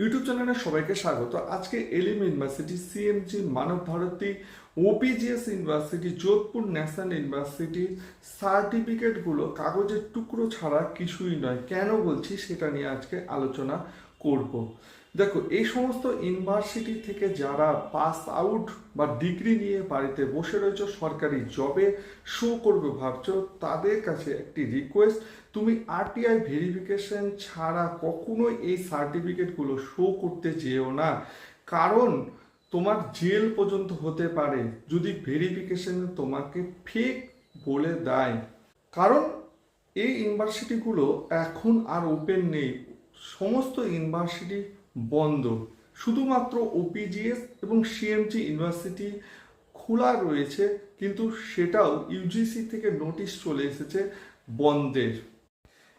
YouTube চ্যানেলে সবাইকে স্বাগত। আজকে এলিম university CMJ Manav Bharati OPJS university, Jodhpur national university, সার্টিফিকেটগুলো কাগজের টুকরো ছাড়া কিছুই নয়। কেন বলছি সেটা নিয়ে আজকে আলোচনা করব। দেখো, এই সমস্ত ইউনিভার্সিটি থেকে যারা পাস আউট বা ডিগ্রি নিয়ে বাড়িতে বসে রয়েছে, সরকারি জবে শো করবে ভাবছ, তাদের কাছে একটি রিকোয়েস্ট তুমি আরটিআই ভেরিফিকেশন ছাড়া কখনোই এই সার্টিফিকেটগুলো শো করতে যেও না। কারণ, তোমার জেল পর্যন্ত হতে পারে, যদি ভেরিফিকেশনে তোমাকে ফেক বলে দেয়। কারণ, এই ইউনিভার্সিটিগুলো এখন আর ওপেন নেই। সমস্ত ইউনিভার্সিটি বন্ধ। শুধুমাত্র ওপিজিএস এবং সিএমজি ইউনিভার্সিটি খোলা রয়েছে, কিন্তু সেটাও ইউজিসি থেকে নোটিশ চলে এসেছে বন্ধের।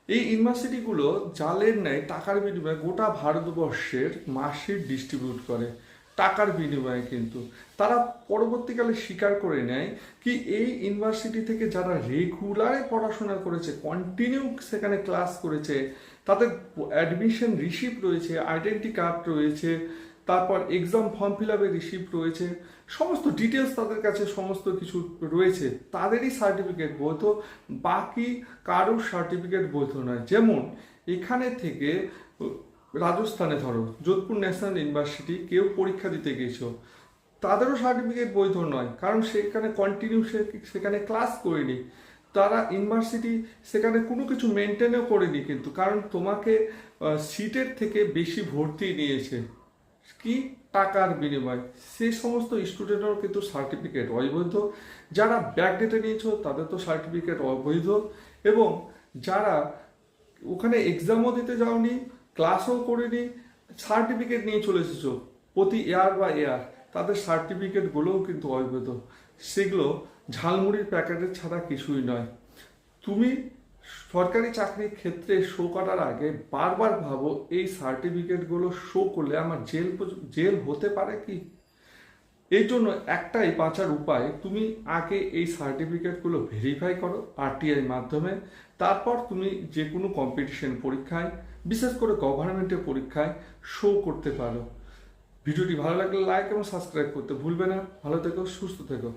এই ইউনিভার্সিটিগুলো জালের ন্যায় টাকার বিনিময়ে গোটা ভারতবর্ষের মার্কশিট ডিস্ট্রিবিউট করে। টাকার বিনিময়ে কিন্তু। তারা পরবর্তীকালে স্বীকার করে নেয় কি এই ইউনিভার্সিটি থেকে যারা রেগুলারে পড়াশোনা করেছে কন্টিনিউ সেখানে ক্লাস করেছে, তাদের অ্যাডমিশন রিসিপ্ট রয়েছে আইডেন্টি কার্ড রয়েছে, তারপর এক্সাম ফর্ম ফিল আপের রিসিপ্ট রয়েছে, সমস্ত ডিটেলস তাদের কাছে সমস্ত কিছু রয়েছে, তাদেরই সার্টিফিকেট বৈধ, বাকি কারোর সার্টিফিকেট বৈধ নয়। যেমন এখানে থেকে রাজস্থানে ধরো, যোধপুর ন্যাশনাল ইউনিভার্সিটি, কেউ পরীক্ষা দিতে গেছো তাদেরও সার্টিফিকেট বৈধ নয়, কারণ সেখানে কন্টিনিউ সেখানে ক্লাস করেনি। তারা ইউনিভার্সিটি সেখানে কোনো কিছু মেনটেনও করেনি কিন্তু, কারণ তোমাকে সিটের থেকে বেশি ভর্তি নিয়েছে। কি টাকার বিনিময়? সেই সমস্ত স্টুডেন্টেরও কিন্তু সার্টিফিকেট অবৈধ। যারা ব্যাক ডেটে নিয়েছো, তাদের তো সার্টিফিকেট অবৈধ। এবং যারা ওখানে এক্সামও দিতে যাওনি ক্লাসও করিনি সার্টিফিকেট নিয়ে চলে এসেছ, প্রতি এয়ার বা এয়ার তাদের সার্টিফিকেটগুলোও কিন্তু অবৈধ। সেগুলো ঝালমুড়ির প্যাকেটের ছাড়া কিছুই নয়। তুমি সরকারি চাকরির ক্ষেত্রে শো করার আগে বারবার ভাবো, এই সার্টিফিকেটগুলো শো করলে আমার জেল জেল হতে পারে কি? এই জন্য একটাই বাঁচার উপায়, তুমি আগে এই সার্টিফিকেটগুলো ভেরিফাই করো আরটিআই মাধ্যমে, তারপর তুমি যে কোনো কম্পিটিশন পরীক্ষায়, বিশেষ করে গভর্নমেন্টের পরীক্ষায় শো করতে পারো। ভিডিওটি ভালো লাগলে লাইক এবং সাবস্ক্রাইব করতে ভুলবে না। ভালো থেকো, সুস্থ থেকো।